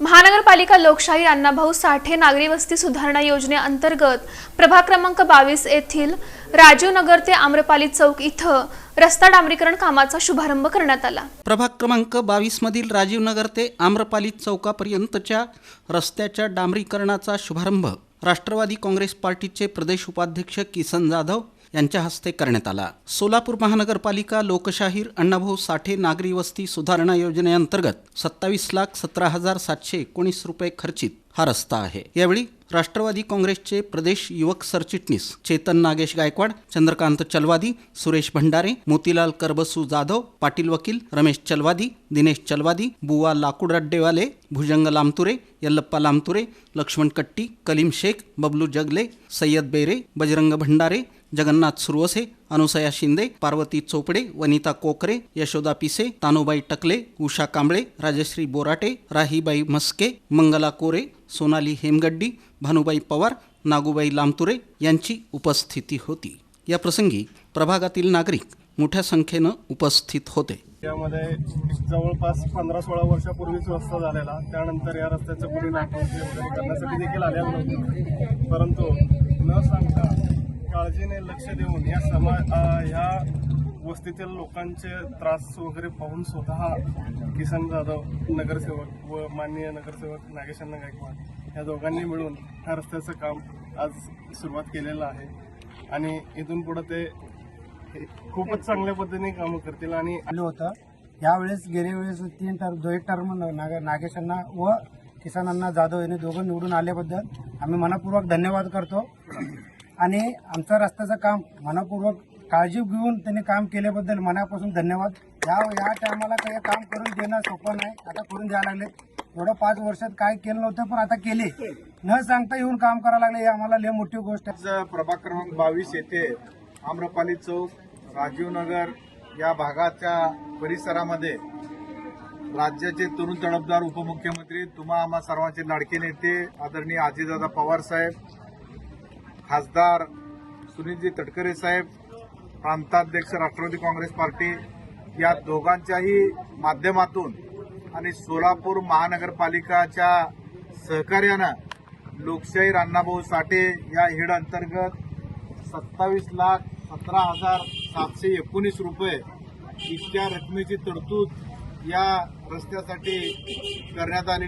महानगरपालिका लोकशाही अण्णाभाऊ साठे नागरी वस्ती सुधारणा योजनेअंतर्गत प्रभाग क्रमांक बावीस येथील राजीव नगर ते आम्रपाली चौक इथं रस्ता डांबरीकरण कामाचा शुभारंभ करण्यात आला. प्रभाग क्रमांक बावीसमधील राजीवनगर ते आम्रपाली चौकापर्यंतच्या रस्त्याच्या डांबरीकरणाचा शुभारंभ राष्ट्रवादी काँग्रेस पार्टीचे प्रदेश उपाध्यक्ष किसन जाधव यांच्या हस्ते करण्यात आला. सोलापूर महानगरपालिका लोकशाहीर अण्णाभाऊ साठे नागरी वस्ती सुधारणा योजनेअंतर्गत सत्तावीस लाख सतरा हजार सातशे एकोणीस रुपये खर्चित हा रस्ता आहे. यावेळी राष्ट्रवादी काँग्रेसचे प्रदेश युवक सरचिटणीस चेतन नागेश गायकवाड चंद्रकांत चलवादी सुरेश भंडारे मोतीलाल करबसू जाधव पाटील वकील रमेश चलवादी दिनेश चलवादी बुवा लाकूड रड्डेवाले भुजंग लामतुरे यल्लप्पा लामतुरे लक्ष्मण कट्टी कलीम शेख बबलू जगले सय्यद बेरे बजरंग भंडारे जगन्नाथ सुरवसे अनुसया शिंदे पार्वती चोपडे वनिता कोकरे यशोदा पिसे तानोबाई टकले उषा कांबळे राजश्री बोराटे राहीबाई म्हस्के मंगला कोरे सोनाली हेमगड्डी भानुबाई पवार नागूबाई लामतुरे यांची उपस्थिती होती. या प्रसंगी प्रभागातील नागरिक मोठ्या संख्येनं उपस्थित होते. यामध्ये जवळपास पंधरा सोळा वर्षापूर्वीच रस्ता झालेला. त्यानंतर या रस्त्याचं पुढे नाटक करण्यासाठी देखील आलेलं परंतु न सांगता काळजीने लक्ष देऊन या समाज या ह्या वस्तीतील लोकांचे त्रास वगैरे पाहून स्वतः किसन जाधव नगरसेवक व माननीय नगरसेवक नागेशांना गायकवाड या दोघांनी मिळून ह्या रस्त्याचं काम आज सुरुवात केलेलं आहे. आणि इथून पुढं ते खूपच चांगल्या पद्धतीने कामं करतील आणि आलं होतं. यावेळेस गेल्या वेळेस तीन टर्म दोन टर्म नाग नागेशांना व किसानांना जाधव यांनी दोघं निवडून आल्याबद्दल आम्ही मनपूर्वक धन्यवाद करतो. आणि आमचं रस्त्याचं काम मनपूर्वक काळजी घेऊन त्यांनी काम केल्याबद्दल मनापासून धन्यवाद. या या टायमाला काही काम करून देणं सोपं नाही. आता करून द्यायला लागले. एवढं पाच वर्षात काय केलं नव्हतं पण आता केले. न सांगता येऊन काम करायला लागले. ही आम्हाला लय मोठी गोष्ट आहे. प्रभाग क्रमांक बावीस येथे आम्रपाली चौक राजीवनगर या भागाच्या परिसरामध्ये राज्याचे तरुण तडफदार उपमुख्यमंत्री तुम्हा आम्हा सर्वांचे लाडके नेते आदरणीय आजीदादा पवार साहेब खासदार सुनीलजी तटकरे साहेब प्रांताध्यक्ष राष्ट्रवादी काँग्रेस पार्टी या दोघांच्याही माध्यमातून आणि सोलापूर महानगरपालिकाच्या सहकार्यानं लोकशाही अण्णाभाऊ साठे या हेड अंतर्गत सत्तावीस लाख सतरा हजार सातशे एकोणीस रुपये इतक्या रकमेची तरतूद या रस्त्यासाठी करण्यात आलेली